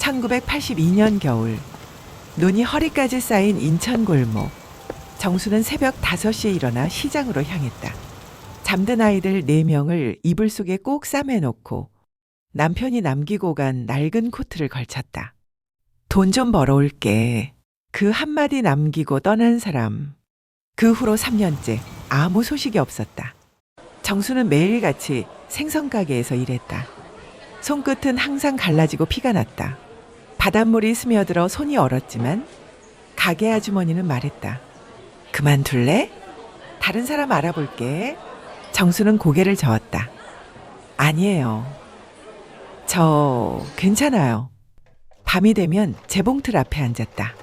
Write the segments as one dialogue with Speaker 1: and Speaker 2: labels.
Speaker 1: 1982년 겨울 눈이 허리까지 쌓인 인천 골목 정수는 새벽 5시에 일어나 시장으로 향했다. 잠든 아이들 4명을 이불 속에 꼭 싸매놓고 남편이 남기고 간 낡은 코트를 걸쳤다. 돈 좀 벌어올게. 그 한마디 남기고 떠난 사람. 그 후로 3년째 아무 소식이 없었다. 정수는 매일같이 생선가게에서 일했다. 손끝은 항상 갈라지고 피가 났다. 바닷물이 스며들어 손이 얼었지만 가게 아주머니는 말했다. 그만둘래? 다른 사람 알아볼게. 정수는 고개를 저었다. 아니에요. 저 괜찮아요. 밤이 되면 재봉틀 앞에 앉았다.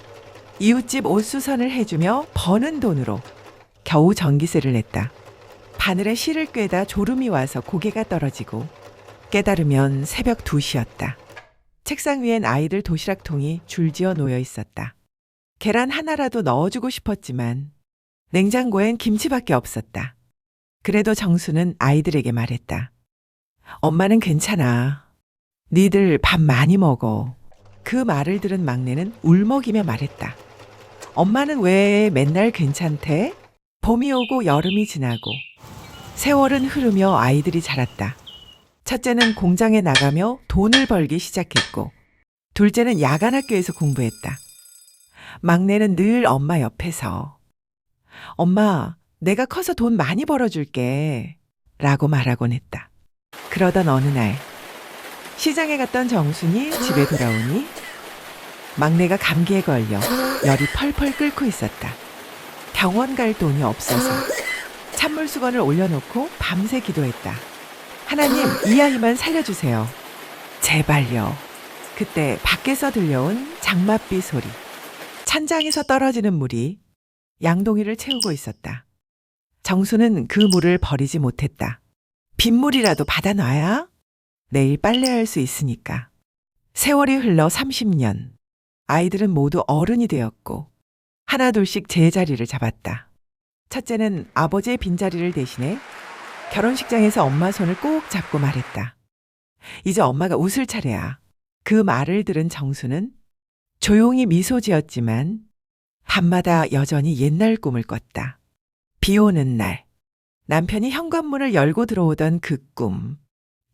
Speaker 1: 이웃집 옷수선을 해주며 버는 돈으로 겨우 전기세를 냈다. 바늘에 실을 꿰다 졸음이 와서 고개가 떨어지고 깨달으면 새벽 2시였다. 책상 위엔 아이들 도시락통이 줄지어 놓여 있었다. 계란 하나라도 넣어주고 싶었지만 냉장고엔 김치밖에 없었다. 그래도 정수는 아이들에게 말했다. 엄마는 괜찮아. 니들 밥 많이 먹어. 그 말을 들은 막내는 울먹이며 말했다. 엄마는 왜 맨날 괜찮대? 봄이 오고 여름이 지나고 세월은 흐르며 아이들이 자랐다. 첫째는 공장에 나가며 돈을 벌기 시작했고 둘째는 야간 학교에서 공부했다. 막내는 늘 엄마 옆에서 엄마, 내가 커서 돈 많이 벌어줄게. 라고 말하곤 했다. 그러던 어느 날, 시장에 갔던 정순이 집에 돌아오니 막내가 감기에 걸려 열이 펄펄 끓고 있었다. 병원 갈 돈이 없어서 찬물 수건을 올려놓고 밤새 기도했다. 하나님, 이 아이만 살려주세요. 제발요. 그때 밖에서 들려온 장맛비 소리. 찬장에서 떨어지는 물이 양동이를 채우고 있었다. 정수는 그 물을 버리지 못했다. 빗물이라도 받아놔야 내일 빨래할 수 있으니까. 세월이 흘러 30년. 아이들은 모두 어른이 되었고 하나둘씩 제자리를 잡았다. 첫째는 아버지의 빈자리를 대신해 결혼식장에서 엄마 손을 꼭 잡고 말했다. 이제 엄마가 웃을 차례야. 그 말을 들은 정수는 조용히 미소 지었지만 밤마다 여전히 옛날 꿈을 꿨다. 비 오는 날, 남편이 현관문을 열고 들어오던 그 꿈.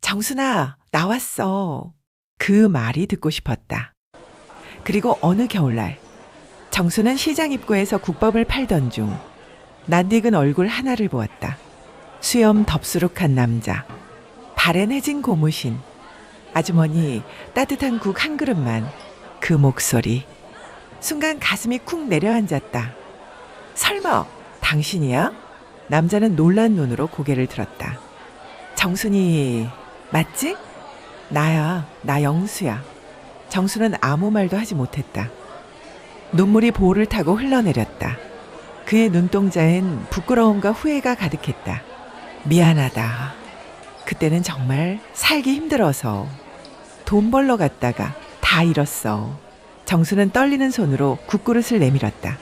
Speaker 1: 정순아, 나왔어. 그 말이 듣고 싶었다. 그리고 어느 겨울날, 정수는 시장 입구에서 국밥을 팔던 중, 낯익은 얼굴 하나를 보았다. 수염 덥수룩한 남자, 바랜해진 고무신, 아주머니 따뜻한 국 한 그릇만, 그 목소리. 순간 가슴이 쿵 내려앉았다. 설마 당신이야? 남자는 놀란 눈으로 고개를 들었다. 정순이 맞지? 나야, 나 영수야. 정수는 아무 말도 하지 못했다. 눈물이 볼을 타고 흘러내렸다. 그의 눈동자엔 부끄러움과 후회가 가득했다. 미안하다. 그때는 정말 살기 힘들어서 돈 벌러 갔다가 다 잃었어. 정수는 떨리는 손으로 국그릇을 내밀었다.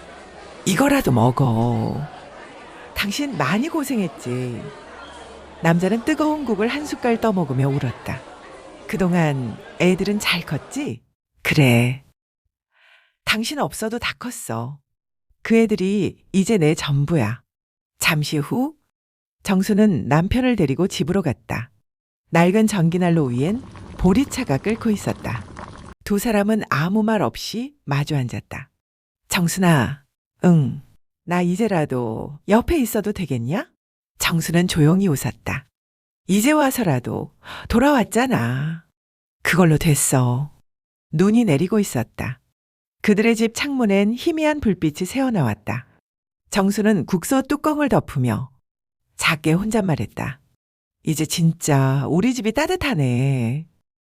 Speaker 1: 이거라도 먹어. 당신 많이 고생했지. 남자는 뜨거운 국을 한 숟갈 떠먹으며 울었다. 그동안 애들은 잘 컸지? 그래. 당신 없어도 다 컸어. 그 애들이 이제 내 전부야. 잠시 후 정수는 남편을 데리고 집으로 갔다. 낡은 전기난로 위엔 보리차가 끓고 있었다. 두 사람은 아무 말 없이 마주 앉았다. 정순아, 응. 나 이제라도 옆에 있어도 되겠냐? 정수는 조용히 웃었다. 이제 와서라도 돌아왔잖아. 그걸로 됐어. 눈이 내리고 있었다. 그들의 집 창문엔 희미한 불빛이 새어나왔다. 정수는 국소 뚜껑을 덮으며 작게 혼잣말했다. 이제 진짜 우리 집이 따뜻하네.